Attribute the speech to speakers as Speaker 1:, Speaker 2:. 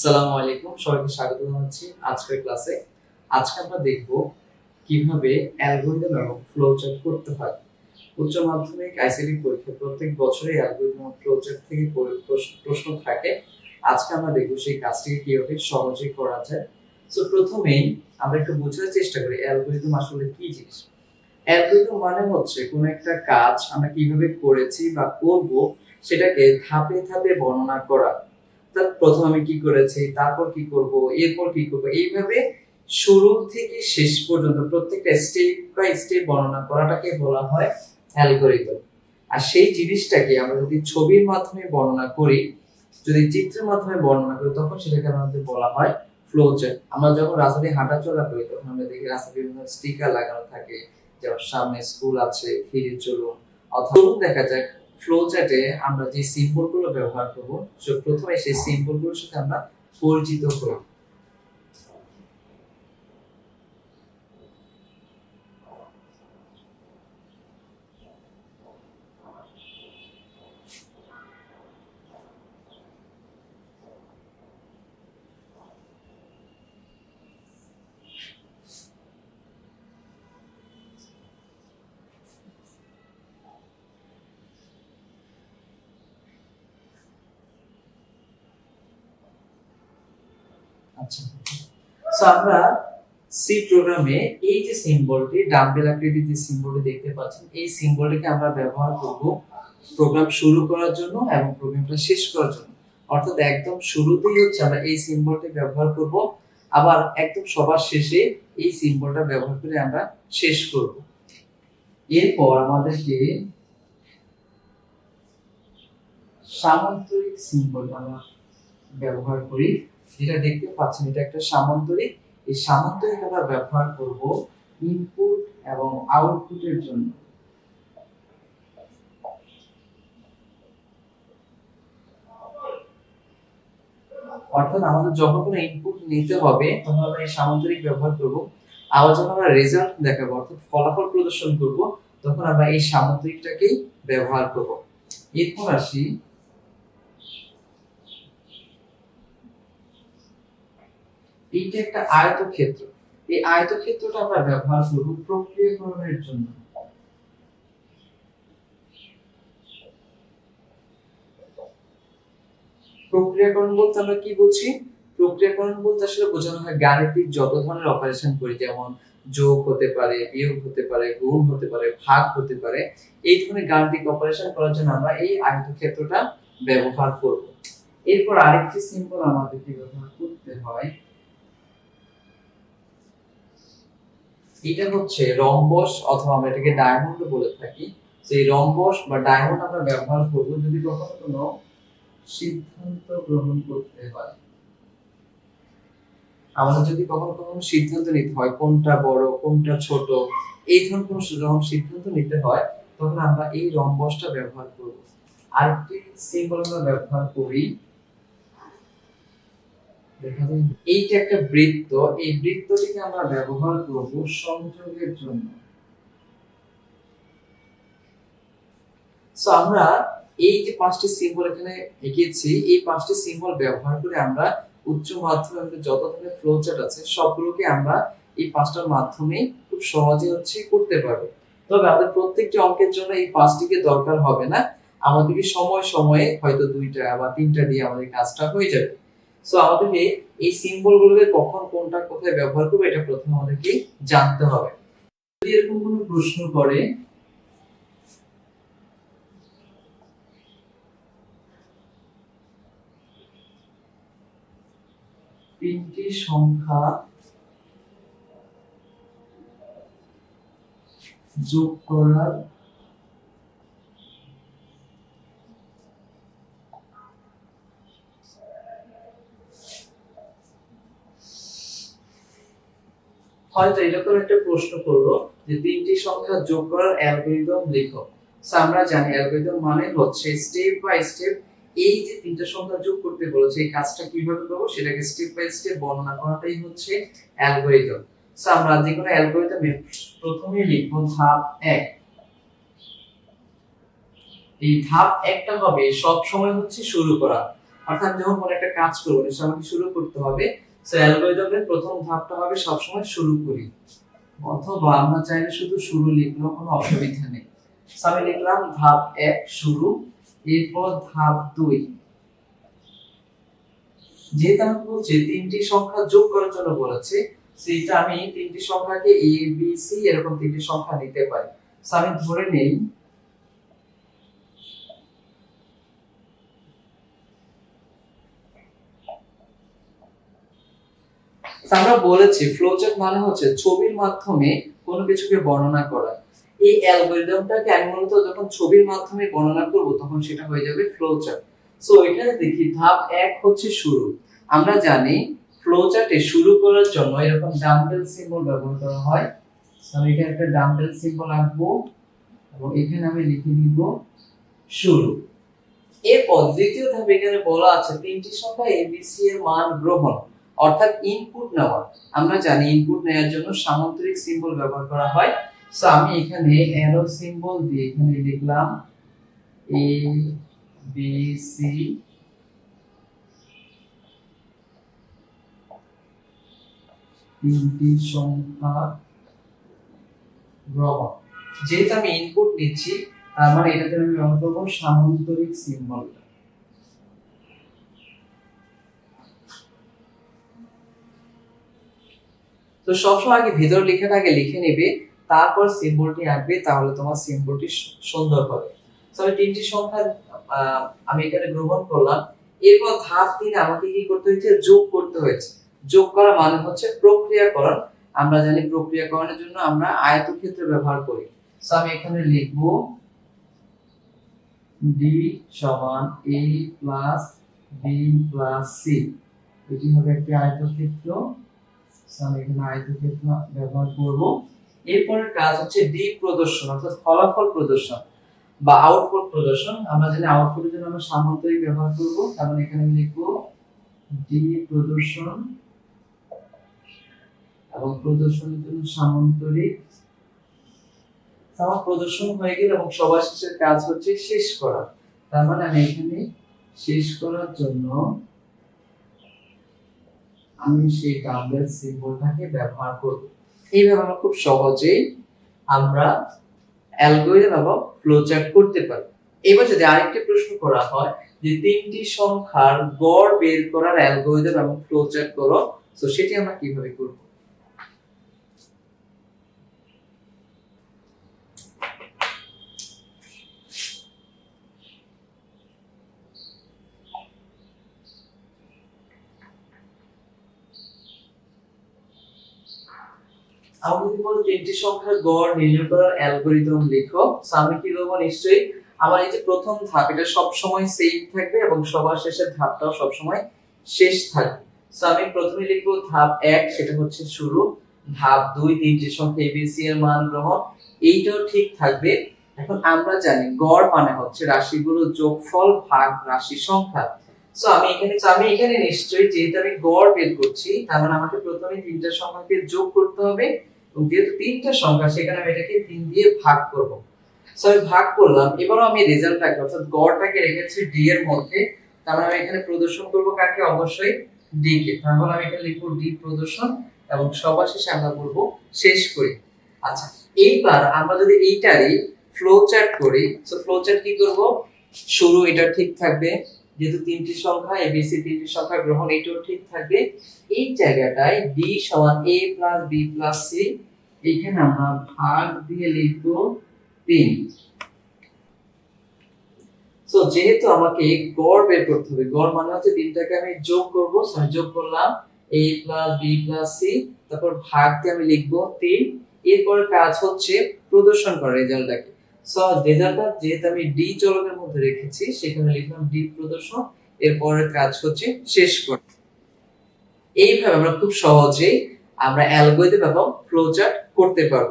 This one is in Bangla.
Speaker 1: আসসালামু আলাইকুম, সবাইকে স্বাগত জানাচ্ছি আজকের ক্লাসে। আজকে আমরা দেখব কীভাবে অ্যালগরিদম এবং ফ্লোচার্ট করতে হয়। উচ্চ মাধ্যমিক আইসিটি পরীক্ষা প্রত্যেক বছরই অ্যালগরিদম এবং ফ্লোচার্ট থেকে প্রশ্ন- থাকে। আজকে আমরা দেখব সেই কাজটিকে কীভাবে সহজে করা যায়। তো প্রথমেই আমরা একটু বোঝার চেষ্টা করি অ্যালগরিদম আসলে কি জিনিস। অ্যালগরিদম মানে হচ্ছে কোন একটা কাজ আমরা কীভাবে করেছি বা করব সেটাকে ধাপে ধাপে বর্ণনা করা। প্রথম আমি কি করেছি, তারপর কি করব, এরপর কি করব, এইভাবে শুরু থেকে শেষ পর্যন্ত প্রত্যেকটা স্টেপ বাই স্টেপ বর্ণনা করাটাকে বলা হয় অ্যালগরিদম আর সেই জিনিসটাকে আমরা যদি ছবির মাধ্যমে বর্ণনা করি, যদি চিত্রের মাধ্যমে বর্ণনা করি, তখন সেটাকে আমাদের বলা হয় ফ্লোচার্ট আমরা যখন রাস্তা দিয়ে হাঁটাচলা করি, তখন আমরা দেখি রাস্তায় বিভিন্ন স্টিকার লাগানো থাকে, যেমন সামনে স্কুল আছে, ফিরে চলুন, অথবা দেখা যাক ফ্লো চার্টে আমরা যে সিম্বলগুলো ব্যবহার করব সে প্রথমে সেই সিম্বলগুলোর সাথে আমরা পরিচিত হই আচ্ছা। সো আমরা সি প্রোগ্রামে এই যে সিম্বলটি ডাম্বেল আকৃতির যে সিম্বলটি দেখতে পাচ্ছেন, এই সিম্বলটিকে আমরা ব্যবহার করব প্রোগ্রাম শুরু করার জন্য এবং প্রোগ্রামটা শেষ করার জন্য। অর্থাৎ একদম শুরুতেই হচ্ছে আমরা এই সিম্বলটি ব্যবহার করব, আবার একদম সবার শেষে এই সিম্বলটা ব্যবহার করে আমরা শেষ করব। এরপর আমাদেরকে সামান্তরিক সিম্বল আমরা ব্যবহার করি। যেটা দেখতে পাচ্ছেন, এটা একটা সামান্তরিক। এই সামান্তরিক আমরা ব্যবহার করব ইনপুট এবং আউটপুটের জন্য। অর্থাৎ আমাদের যখন কোনো ইনপুট নিতে হবে, তখন আমরা এই সামান্তরিক ব্যবহার করব। আবার যখন আমরা রেজাল্ট দেখাবো, অর্থাৎ ফলাফল প্রদর্শন করব, তখন আমরা এই সামান্তরিকটাকেই ব্যবহার করব। এরপর আসি এইটা একটা আয়তক্ষেত্র। এই আয়তক্ষেত্রটা আমরা ব্যবহার করব প্রক্রিয়াকরণের জন্য। প্রক্রিয়াকরণ বলতে আমরা কি বুঝি? প্রক্রিয়াকরণ বলতে আসলে বোঝানো হয় গাণিতিক যত ধরনের অপারেশন করি, যেমন যোগ হতে পারে, বিয়োগ হতে পারে, গুণ হতে পারে, ভাগ হতে পারে, এই ধরনের গাণিতিক অপারেশন করার জন্য আমরা এই আয়তক্ষেত্রটা ব্যবহার করব। এরপর আরেকটি সিম্বল আমাদেরকে ব্যবহার করতে হয়। এটা হচ্ছে রম্বস অথবা আমরা এটাকে ডায়মন্ড বলে থাকি। সেই রম্বস বা ডায়মন্ড আমরা ব্যবহার করব যদি কখনো কোনো সিদ্ধান্ত গ্রহণ করতে হয়। আমাদের যদি কখনো কখনো সিদ্ধান্ত নিতে হয়, কোনটা বড়, কোনটা ছোট, এই ধরনের কোনো যখন সিদ্ধান্ত নিতে হয়, তখন আমরা এই রম্বসটা ব্যবহার করব। আরেকটি সিম্বল আমরা ব্যবহার করি এইটা একটা বৃত্ত। এই বৃত্তটিকে আমরা ব্যবহার করব সংযোগের জন্য। সো আমরা এই যে পাঁচটি সিম্বল এখানে এঁকেছি, এই পাঁচটি সিম্বল ব্যবহার করে আমরা উচ্চ মাধ্যমিক যত ধরনের ফ্লো চার্ট আছে, সবগুলোকে আমরা এই পাঁচটার মাধ্যমে খুব সহজে হচ্ছে করতে পারব। তবে আমাদের প্রত্যেকটি অঙ্কের জন্য এই পাঁচটিকে দরকার হবে না। আমাদেরকে সময় সময়ে হয়তো দুইটা বা তিনটা দিয়ে আমাদের কাজটা হয়ে যাবে। সো আমাদেরকে এই সিম্বলগুলোকে কখন কোনটা কোথায় ব্যবহার করব, এটা প্রথমে আমাদেরকে জানতে হবে। যদি এরকম কোনো প্রশ্ন করে, তিনটি সংখ্যা যোগ করার হয়তো এরকম একটা প্রশ্ন করল যে তিনটি সংখ্যা যোগ করার অ্যালগরিদম লিখো। আমরা জানি অ্যালগরিদম মানে হচ্ছে স্টেপ বাই স্টেপ এই যে তিনটা সংখ্যা যোগ করতে বলেছে, এই কাজটা কীভাবে করব সেটাকে স্টেপ বাই স্টেপ বর্ণনা করাটাই হচ্ছে অ্যালগরিদম। আমরা যে কোনো অ্যালগরিদমে প্রথমে লিখব ধাপ এক। এই ধাপ একটা হবে সব সময় হচ্ছে শুরু করা। অর্থাৎ যখন কোনো একটা কাজ করব নিশ্চয় আমাকে শুরু করতে হবে সো অ্যালগরিদমের প্রথম ধাপটা হবে সবসময় শুরু করি। অথবা আমরা চাইলে শুধু শুরু লিখলেও কোনো অসুবিধা নেই। So, আমি লিখলাম ধাপ এক শুরু এরপর ধাপ দুই। যেহেতু আমাকে বলছে তিনটি সংখ্যা যোগ করার জন্য বলেছে সেটা আমি তিনটি সংখ্যাকে এ বি সি এরকম তিনটি সংখ্যা নিতে পারি। So, আমি ধরে নেই আমরা বলেছি ফ্লোচার্ট মানে হচ্ছে ছবির মাধ্যমে কোনো কিছুকে বর্ণনা করা। এই অ্যালগরিদমটাকে আমি মূলত যখন ছবির মাধ্যমে বর্ণনা করব, তখন সেটা হয়ে যাবে ফ্লোচার্ট সো এখানে দেখি ধাপ এক হচ্ছে শুরু। আমরা জানি ফ্লোচার্টে শুরু করার জন্য এরকম ডাম্বেল সিম্বল ব্যবহার করা হয়। আমি এখানে একটা ডাম্বেল সিম্বল আঁকবো এবং এখানে আমি লিখে দিব শুরু। এরপর দ্বিতীয় ধাপে এখানে বলা আছে তিনটি সংখ্যা এবিসি এর মান গ্রহণ। অর্থাৎ ইনপুট নেওয়া। আমরা জানি ইনপুট নেওয়ার জন্য সামান্তরিক সিম্বল ব্যবহার করা হয়। সো আমি এখানে অ্যারো সিম্বল দিয়ে এখানে লিখলাম এ বি সি তিনটি সংখ্যা গ্রহণ। যেহেতু আমি ইনপুট নিচ্ছি, তার মানে এটাতে আমি ব্যবহার করব সামান্তরিক সিম্বল তো সবসময় আগে ভেতর লেখাটাকে লিখে নেবে, তারপর সিম্বলটি আঁকবে, তাহলে তোমার সিম্বলটি সুন্দর হবে। তো আমি তিনটি সংখ্যা আমি এখানে গ্রহণ করলাম। এরপর ধাপ তিন আমাকে কি করতে হয়েছে? যোগ করতে হয়েছে। যোগ করা মানে হচ্ছে প্রক্রিয়াকরণ। আমরা জানি প্রক্রিয়াকরণের জন্য আমরা আয়তক্ষেত্র ব্যবহার করি। তো আমি এখানে লিখব ডি সমান A plus B plus C এটি হবে একটি আয়তক্ষেত্র। আমি এখানে আয়তক্ষেত্র ব্যবহার করব। এরপরের কাজ হচ্ছে ডি প্রদর্শন, অর্থাৎ ফলাফল প্রদর্শন বা আউটপুট প্রদর্শন। আমরা জানি আউটপুটের জন্য আমরা সামান্তরিক ব্যবহার করব। তার মানে এখানে আমি লিখব ডি প্রদর্শন এবং প্রদর্শনের জন্য সামান্তরিক। আমার প্রদর্শন হয়ে গেল এবং সবার শেষের কাজ হচ্ছে শেষ করা। তার মানে আমি এখানে শেষ করার জন্য আমি সেই ডাম্বেল সিম্বলটাকে ব্যবহার করব। এইভাবে আমরা খুব সহজেই আমরা অ্যালগরিদম এবং ফ্লোচার্ট করতে পারি। এবার যদি আরেকটি প্রশ্ন করা হয় যে তিনটি সংখ্যার গড় বের করার অ্যালগরিদম এবং ফ্লোচার্ট করো, তো সেটি আমরা কীভাবে করব? আমি যদি বলি তিনটি সংখ্যার গড় নির্ণয় করার অ্যালগরিদম লেখো আমি কি করব নিশ্চয়ই আমার এই যে প্রথম ধাপ, এটা সব সময় সেম থাকবে এবং সবার শেষের ধাপটাও সব সময় শেষ থাকবে। সো আমি প্রথমে লিখব ধাপ এক, সেটা হচ্ছে শুরু। ধাপ দুই তিনটি সংখ্যা এবিসি এর মান গ্রহণ, এইটাও ঠিক থাকবে। এখন আমরা জানি গড় মানে হচ্ছে রাশিগুলো যোগফল ভাগ রাশি সংখ্যা। সো আমি এখানে আমি এখানে নিশ্চয়ই যেহেতু আমি গড় বের করছি, তার মানে আমাকে প্রথমে তিনটা সংখ্যাকে যোগ করতে হবে। এবং যেহেতু তিনটা সংখ্যা, সেখানে আমি এটাকে তিন দিয়ে ভাগ করব। সো আমি ভাগ করলাম, এবারও আমি রেজাল্টটাকে অর্থাৎ গড়টাকে রেখেছি ডি এর মধ্যে। মানে আমি এখানে প্রদর্শন করব কাকে? অবশ্যই ডি কে। তাহলে আমি এখানে লিখব ডি প্রদর্শন, এবং সবার শেষে আমরা বলব শেষ করি। আচ্ছা এইবার আমরা যদি এইটারই ফ্লো চার্ট করি সো ফ্লো চার্ট কি করব? শুরু, এটা ঠিক থাকবে। যেহেতু তিনটি সংখ্যা এ এবিসি তিনটি সংখ্যা গ্রহণ, এটাও ঠিক থাকবে। এই জায়গাটায় ডি সমান A plus B plus C এইখানে আমরা ভাগ দিয়ে লিখব তিন। সো যেহেতু আমাকে গড় বের করতে হবে, গড় মানে হচ্ছে তিনটাকে আমি যোগ করব যোগ করলাম A plus B plus C তারপর ভাগ দিয়ে আমি লিখব তিন। এরপর কাজ হচ্ছে প্রদর্শন করা রেজাল্টটাকে সো রেজাল্টটা যেহেতু আমি ডি চলকের মধ্যে রেখেছি, সেখানে লিখলাম ডি প্রদর্শন এরপরের কাজ হচ্ছে শেষ করা। এইভাবে আমরা খুব সহজেই আমরা অ্যালগোরিদম এবং ফ্লোচার্ট করতে পারব।